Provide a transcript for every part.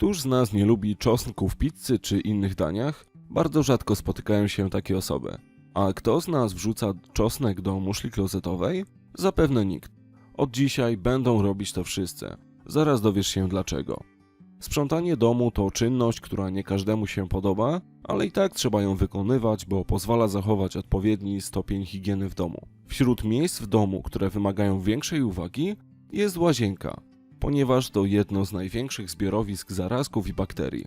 Któż z nas nie lubi czosnku w pizzy czy innych daniach? Bardzo rzadko spotykają się takie osoby. A kto z nas wrzuca czosnek do muszli klozetowej? Zapewne nikt. Od dzisiaj będą robić to wszyscy. Zaraz dowiesz się dlaczego. Sprzątanie domu to czynność, która nie każdemu się podoba, ale i tak trzeba ją wykonywać, bo pozwala zachować odpowiedni stopień higieny w domu. Wśród miejsc w domu, które wymagają większej uwagi, jest łazienka, ponieważ to jedno z największych zbiorowisk zarazków i bakterii.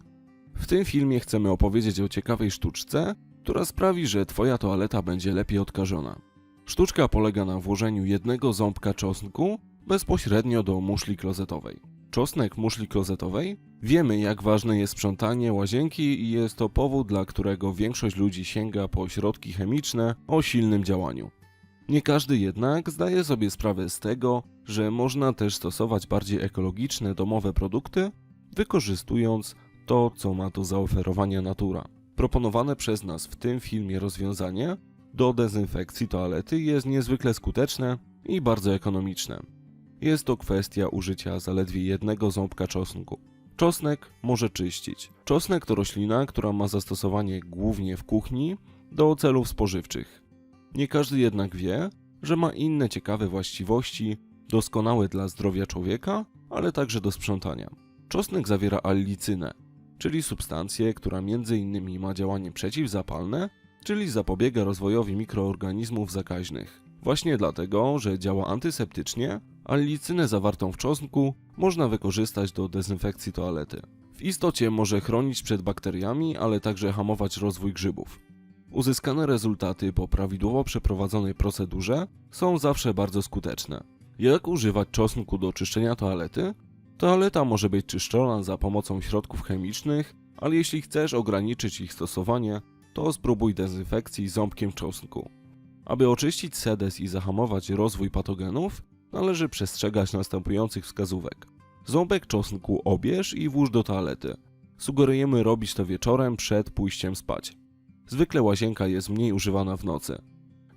W tym filmie chcemy opowiedzieć o ciekawej sztuczce, która sprawi, że Twoja toaleta będzie lepiej odkażona. Sztuczka polega na włożeniu jednego ząbka czosnku bezpośrednio do muszli klozetowej. Czosnek muszli klozetowej? Wiemy, jak ważne jest sprzątanie łazienki i jest to powód, dla którego większość ludzi sięga po środki chemiczne o silnym działaniu. Nie każdy jednak zdaje sobie sprawę z tego, że można też stosować bardziej ekologiczne domowe produkty, wykorzystując to, co ma do zaoferowania natura. Proponowane przez nas w tym filmie rozwiązanie do dezynfekcji toalety jest niezwykle skuteczne i bardzo ekonomiczne. Jest to kwestia użycia zaledwie jednego ząbka czosnku. Czosnek może czyścić. Czosnek to roślina, która ma zastosowanie głównie w kuchni do celów spożywczych. Nie każdy jednak wie, że ma inne ciekawe właściwości, doskonałe dla zdrowia człowieka, ale także do sprzątania. Czosnek zawiera allicynę, czyli substancję, która m.in. ma działanie przeciwzapalne, czyli zapobiega rozwojowi mikroorganizmów zakaźnych. Właśnie dlatego, że działa antyseptycznie, allicynę zawartą w czosnku można wykorzystać do dezynfekcji toalety. W istocie może chronić przed bakteriami, ale także hamować rozwój grzybów. Uzyskane rezultaty po prawidłowo przeprowadzonej procedurze są zawsze bardzo skuteczne. Jak używać czosnku do czyszczenia toalety? Toaleta może być czyszczona za pomocą środków chemicznych, ale jeśli chcesz ograniczyć ich stosowanie, to spróbuj dezynfekcji ząbkiem czosnku. Aby oczyścić sedes i zahamować rozwój patogenów, należy przestrzegać następujących wskazówek. Ząbek czosnku obierz i włóż do toalety. Sugerujemy robić to wieczorem przed pójściem spać. Zwykle łazienka jest mniej używana w nocy.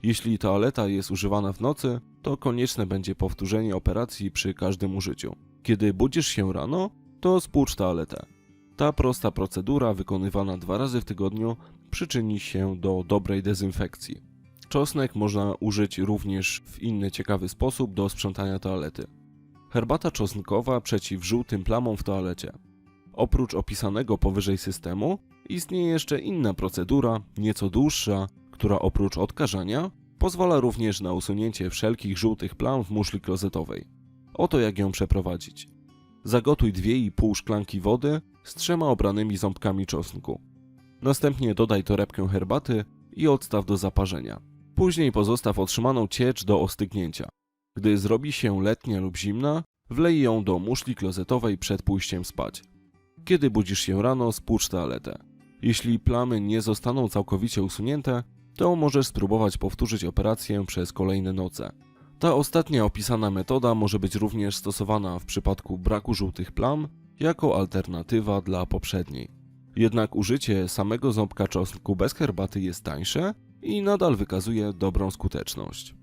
Jeśli toaleta jest używana w nocy, to konieczne będzie powtórzenie operacji przy każdym użyciu. Kiedy budzisz się rano, to spłucz toaletę. Ta prosta procedura, wykonywana dwa razy w tygodniu, przyczyni się do dobrej dezynfekcji. Czosnek można użyć również w inny ciekawy sposób do sprzątania toalety. Herbata czosnkowa przeciw żółtym plamom w toalecie. Oprócz opisanego powyżej systemu, istnieje jeszcze inna procedura, nieco dłuższa, która oprócz odkażania pozwala również na usunięcie wszelkich żółtych plam w muszli klozetowej. Oto jak ją przeprowadzić. Zagotuj 2,5 szklanki wody z trzema obranymi ząbkami czosnku. Następnie dodaj torebkę herbaty i odstaw do zaparzenia. Później pozostaw otrzymaną ciecz do ostygnięcia. Gdy zrobi się letnia lub zimna, wlej ją do muszli klozetowej przed pójściem spać. Kiedy budzisz się rano, spłucz toaletę. Jeśli plamy nie zostaną całkowicie usunięte, to możesz spróbować powtórzyć operację przez kolejne noce. Ta ostatnia opisana metoda może być również stosowana w przypadku braku żółtych plam jako alternatywa dla poprzedniej. Jednak użycie samego ząbka czosnku bez herbaty jest tańsze i nadal wykazuje dobrą skuteczność.